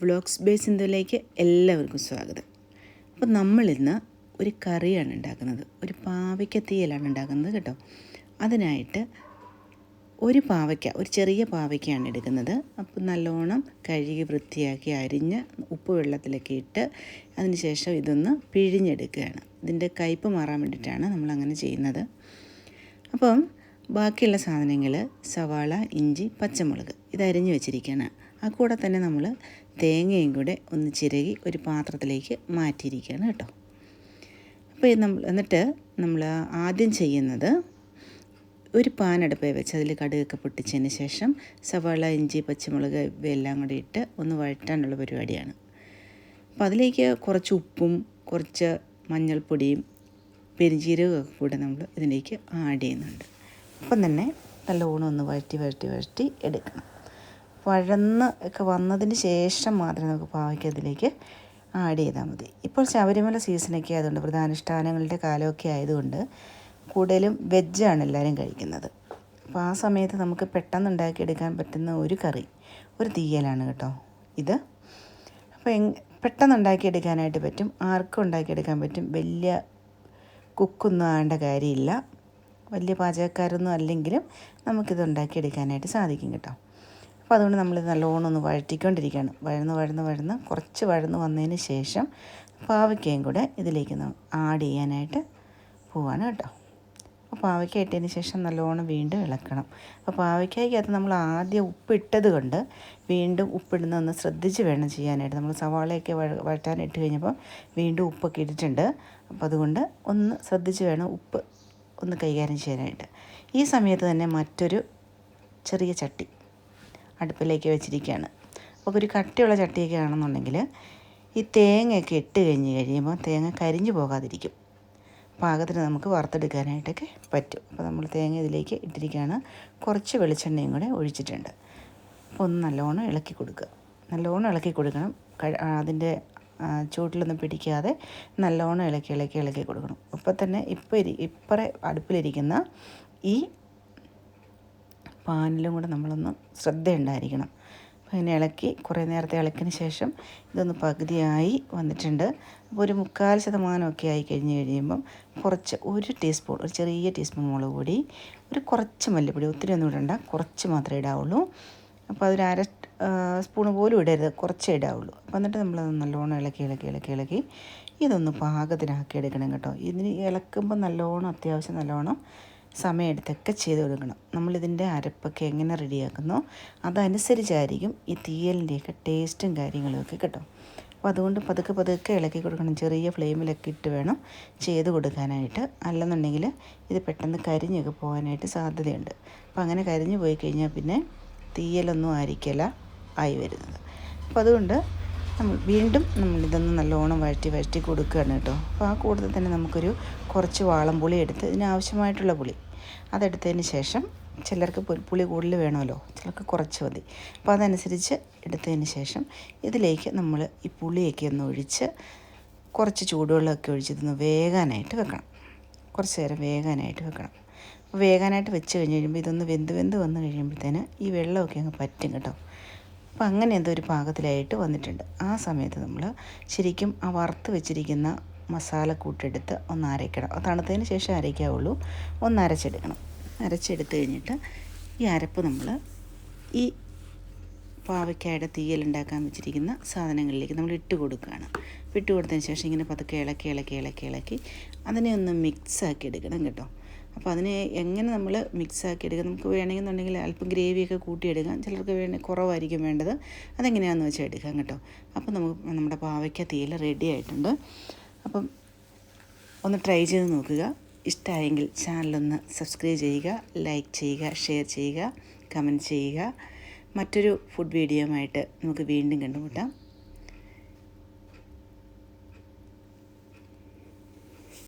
Vlogs ബേസിന്തിലേക്ക് എല്ലാവർക്കും സ്വാഗതം. അപ്പോൾ നമ്മളിന്ന് ഒരു കറിയാണ് ഉണ്ടാക്കുന്നത്. ഒരു പാവയ്ക്ക തീയലാണ് ഉണ്ടാക്കുന്നത് കേട്ടോ. അതിനായിട്ട് ഒരു പാവയ്ക്ക ഒരു ചെറിയ പാവയ്ക്കയാണ് എടുക്കുന്നത്. അപ്പോൾ നല്ലോണം കഴുകി വൃത്തിയാക്കി അരിഞ്ഞ് ഉപ്പ് വെള്ളത്തിലൊക്കെ ഇട്ട് അതിനുശേഷം ഇതൊന്ന് പിഴിഞ്ഞെടുക്കുകയാണ്. ഇതിന്റെ കയ്പ്പ് മാറാൻ വേണ്ടിയിട്ടാണ് നമ്മളങ്ങനെ ചെയ്യുന്നത്. അപ്പം ബാക്കിയുള്ള സാധനങ്ങൾ സവാള ഇഞ്ചി പച്ചമുളക് ഇത് അരിഞ്ഞ് വെച്ചിരിക്കുകയാണ്. ആ കൂടെ തന്നെ നമ്മൾ തേങ്ങയും കൂടെ ഒന്ന് ചിരകി ഒരു പാത്രത്തിലേക്ക് മാറ്റിയിരിക്കുകയാണ് കേട്ടോ. അപ്പോൾ നമ്മൾ എന്നിട്ട് നമ്മൾ ആദ്യം ചെയ്യുന്നത് ഒരു പാൻ അടുപ്പേ വെച്ച് അതിൽ കടുകൊക്കെ പൊട്ടിച്ചതിന് ശേഷം സവാള ഇഞ്ചി പച്ചമുളക് ഇവയെല്ലാം കൂടി ഇട്ട് ഒന്ന് വഴറ്റാനുള്ള പരിപാടിയാണ്. അപ്പോൾ അതിലേക്ക് കുറച്ച് ഉപ്പും കുറച്ച് മഞ്ഞൾപ്പൊടിയും പെരിഞ്ചീരകമൊക്കെ കൂടെ നമ്മൾ ഇതിലേക്ക് ആഡ് ചെയ്യുന്നുണ്ട്. അപ്പം തന്നെ നല്ലോണം ഒന്ന് വഴറ്റി വഴറ്റി വഴറ്റി എടുക്കണം. വഴന്ന് ഒക്കെ വന്നതിന് ശേഷം മാത്രമേ നമുക്ക് പാവയ്ക്ക് അതിലേക്ക് ആഡ് ചെയ്താൽ മതി. ഇപ്പോൾ ശബരിമല സീസണൊക്കെ ആയതുകൊണ്ട് പ്രധാനുഷ്ഠാനങ്ങളുടെ കാലമൊക്കെ ആയതുകൊണ്ട് കൂടുതലും വെജാണ് എല്ലാവരും കഴിക്കുന്നത്. അപ്പോൾ ആ സമയത്ത് നമുക്ക് പെട്ടെന്ന് ഉണ്ടാക്കിയെടുക്കാൻ പറ്റുന്ന ഒരു കറി ഒരു തീയലാണ് കേട്ടോ ഇത്. അപ്പോൾ പെട്ടെന്ന് ഉണ്ടാക്കിയെടുക്കാനായിട്ട് പറ്റും. ആർക്കും ഉണ്ടാക്കിയെടുക്കാൻ പറ്റും. വലിയ കുക്കൊന്നും ആവേണ്ട കാര്യമില്ല. വലിയ പാചകക്കാരൊന്നും അല്ലെങ്കിലും നമുക്കിത് ഉണ്ടാക്കിയെടുക്കാനായിട്ട് സാധിക്കും കേട്ടോ. അപ്പോൾ അതുകൊണ്ട് നമ്മളിത് നല്ലോണം ഒന്ന് വഴറ്റിക്കൊണ്ടിരിക്കുകയാണ്. വഴന്ന് വഴന്ന് വഴന്ന് കുറച്ച് വഴന്ന് വന്നതിന് ശേഷം പാവയ്ക്കയും കൂടെ ഇതിലേക്ക് ആഡ് ചെയ്യാനായിട്ട് പോവാണ് കേട്ടോ. അപ്പോൾ പാവയ്ക്ക ഇട്ടതിന് ശേഷം നല്ലോണം വീണ്ടും ഇളക്കണം. അപ്പോൾ പാവയ്ക്കകത്ത് നമ്മൾ ആദ്യം ഉപ്പിട്ടത് കൊണ്ട് വീണ്ടും ഉപ്പിടുന്ന ഒന്ന് ശ്രദ്ധിച്ച് വേണം ചെയ്യാനായിട്ട്. നമ്മൾ സവാളയൊക്കെ വഴറ്റാൻ ഇട്ട് കഴിഞ്ഞപ്പോൾ വീണ്ടും ഉപ്പൊക്കെ ഇട്ടിട്ടുണ്ട്. അപ്പോൾ അതുകൊണ്ട് ഒന്ന് ശ്രദ്ധിച്ച് വേണം ഉപ്പ് ഒന്ന് കൈകാര്യം ചെയ്യാനായിട്ട്. ഈ സമയത്ത് തന്നെ മറ്റൊരു ചെറിയ ചട്ടി അടുപ്പിലേക്ക് വെച്ചിരിക്കുകയാണ്. അപ്പോൾ ഒരു കട്ടിയുള്ള ചട്ടിയൊക്കെ ആണെന്നുണ്ടെങ്കിൽ ഈ തേങ്ങയൊക്കെ ഇട്ട് കഴിഞ്ഞ് കഴിയുമ്പോൾ തേങ്ങ കരിഞ്ഞു പോകാതിരിക്കും. പാകത്തിന് നമുക്ക് വറുത്തെടുക്കാനായിട്ടൊക്കെ പറ്റും. അപ്പോൾ നമ്മൾ തേങ്ങ ഇതിലേക്ക് ഇട്ടിരിക്കുകയാണ്. കുറച്ച് വെളിച്ചെണ്ണയും കൂടെ ഒഴിച്ചിട്ടുണ്ട്. അപ്പോൾ ഒന്ന് നല്ലോണം ഇളക്കി കൊടുക്കുക. നല്ലോണം ഇളക്കി കൊടുക്കണം. അതിന്റെ ചൂട്ടിലൊന്നും പിടിക്കാതെ നല്ലോണം ഇളക്കി ഇളക്കി ഇളക്കി കൊടുക്കണം. ഇപ്പം തന്നെ ഇപ്പോൾ ഇരി ഇപ്പറേ അടുപ്പിലിരിക്കുന്ന ഈ പാനിലും കൂടെ നമ്മളൊന്ന് ശ്രദ്ധയുണ്ടായിരിക്കണം. അപ്പോൾ അതിനെ ഇളക്കി കുറേ നേരത്തെ ഇളക്കിന് ശേഷം ഇതൊന്ന് പകുതിയായി വന്നിട്ടുണ്ട്. അപ്പോൾ ഒരു മുക്കാൽ ശതമാനമൊക്കെ ആയി കഴിഞ്ഞ് കഴിയുമ്പം കുറച്ച് ഒരു ടീസ്പൂൺ ഒരു ചെറിയ ടീസ്പൂൺ മുളക് പൊടി ഒരു കുറച്ച് മല്ലിപ്പൊടി ഒത്തിരി ഒന്നും ഇടണ്ട കുറച്ച് മാത്രമേ ഇടാവുള്ളൂ. അപ്പോൾ അതൊരു അര സ്പൂൺ പോലും ഇടരുത് കുറച്ചേ ഇടാവുള്ളൂ. അപ്പോൾ എന്നിട്ട് നമ്മൾ നല്ലോണം ഇളക്കി ഇളക്കി ഇളക്കി ഇളക്കി ഇതൊന്ന് പാകത്തിനാക്കി എടുക്കണം കേട്ടോ. ഇതിന് ഇളക്കുമ്പോൾ നല്ലോണം അത്യാവശ്യം നല്ലോണം സമയമെടുത്തൊക്കെ ചെയ്ത് കൊടുക്കണം. നമ്മളിതിന്റെ അരപ്പൊക്കെ എങ്ങനെ റെഡിയാക്കുന്നോ അതനുസരിച്ചായിരിക്കും ഈ തീയലിന്റെയൊക്കെ ടേസ്റ്റും കാര്യങ്ങളുമൊക്കെ കിട്ടും. അപ്പോൾ അതുകൊണ്ട് പതുക്കെ പതുക്കെ ഇളക്കി കൊടുക്കണം. ചെറിയ ഫ്ലെയിമിലൊക്കെ ഇട്ട് വേണം ചെയ്ത് കൊടുക്കാനായിട്ട്. അല്ലെന്നുണ്ടെങ്കിൽ ഇത് പെട്ടെന്ന് കരിഞ്ഞൊക്കെ പോകാനായിട്ട് സാധ്യതയുണ്ട്. അപ്പോൾ അങ്ങനെ കരിഞ്ഞു പോയി കഴിഞ്ഞാൽ പിന്നെ തീയലൊന്നും ആയിരിക്കില്ല ആയി വരുന്നത്. അപ്പോൾ അതുകൊണ്ട് നമ്മൾ വീണ്ടും നമ്മളിതൊന്ന് നല്ലോണം വഴറ്റി വഴറ്റി കൊടുക്കുകയാണ് കേട്ടോ. അപ്പോൾ ആ കൂടുതൽ തന്നെ നമുക്കൊരു കുറച്ച് വാളം പുളി എടുത്ത് ഇതിനാവശ്യമായിട്ടുള്ള പുളി അതെടുത്തതിന് ശേഷം ചിലർക്ക് പുളി കൂടുതൽ വേണമല്ലോ ചിലർക്ക് കുറച്ച് മതി. അപ്പോൾ അതനുസരിച്ച് എടുത്തതിന് ശേഷം ഇതിലേക്ക് നമ്മൾ ഈ പുളിയൊക്കെ ഒന്ന് ഒഴിച്ച് കുറച്ച് ചൂടുവെള്ളമൊക്കെ ഒഴിച്ച് ഇതൊന്ന് വേകാനായിട്ട് വെക്കണം. കുറച്ച് നേരം വേകാനായിട്ട് വെക്കണം. അപ്പോൾ വേകാനായിട്ട് വെച്ച് കഴിഞ്ഞ് കഴിയുമ്പോൾ ഇതൊന്ന് വെന്ത് വെന്ത് വന്ന് കഴിയുമ്പോഴത്തേന് ഈ വെള്ളമൊക്കെ അങ്ങ് പറ്റും കേട്ടോ. അപ്പോൾ അങ്ങനെ എന്തോ ഒരു പാകത്തിലായിട്ട് വന്നിട്ടുണ്ട്. ആ സമയത്ത് നമ്മൾ ശരിക്കും ആ വറുത്ത് വെച്ചിരിക്കുന്ന മസാല കൂട്ടെടുത്ത് ഒന്ന് അരയ്ക്കണം അത് തണുത്തതിന് ശേഷം അരയ്ക്കാവുള്ളൂ. ഒന്ന് അരച്ചെടുക്കണം അരച്ചെടുത്ത് കഴിഞ്ഞിട്ട് ഈ അരപ്പ് നമ്മൾ ഈ പാവയ്ക്കായുടെ തീയലുണ്ടാക്കാൻ വെച്ചിരിക്കുന്ന സാധനങ്ങളിലേക്ക് നമ്മൾ ഇട്ട് കൊടുക്കുകയാണ്. ഇട്ട് കൊടുത്തതിന് ശേഷം ഇങ്ങനെ പതുക്കെ ഇളക്കി ഇളക്കി ഇളക്കി ഇളക്കി അതിനെ ഒന്ന് മിക്സാക്കി എടുക്കണം കേട്ടോ. അപ്പോൾ അതിനെ എങ്ങനെ നമ്മൾ മിക്സാക്കി എടുക്കാം നമുക്ക് വേണമെന്നുണ്ടെങ്കിൽ അല്പം ഗ്രേവിയൊക്കെ കൂട്ടിയെടുക്കാം. ചിലർക്ക് വേണേൽ കുറവായിരിക്കും വേണ്ടത്. അതെങ്ങനെയാണെന്ന് വെച്ചാൽ എടുക്കാം കേട്ടോ. അപ്പോൾ നമുക്ക് നമ്മുടെ പാവയ്ക്ക തീയൽ റെഡി ആയിട്ടുണ്ട്. അപ്പം ഒന്ന് ട്രൈ ചെയ്ത് നോക്കുക. ഇഷ്ടമായെങ്കിൽ ചാനലൊന്ന് സബ്സ്ക്രൈബ് ചെയ്യുക ലൈക്ക് ചെയ്യുക ഷെയർ ചെയ്യുക കമന്റ് ചെയ്യുക. മറ്റൊരു ഫുഡ് വീഡിയോ ആയിട്ട് നമുക്ക് വീണ്ടും കണ്ടുമുട്ടാം.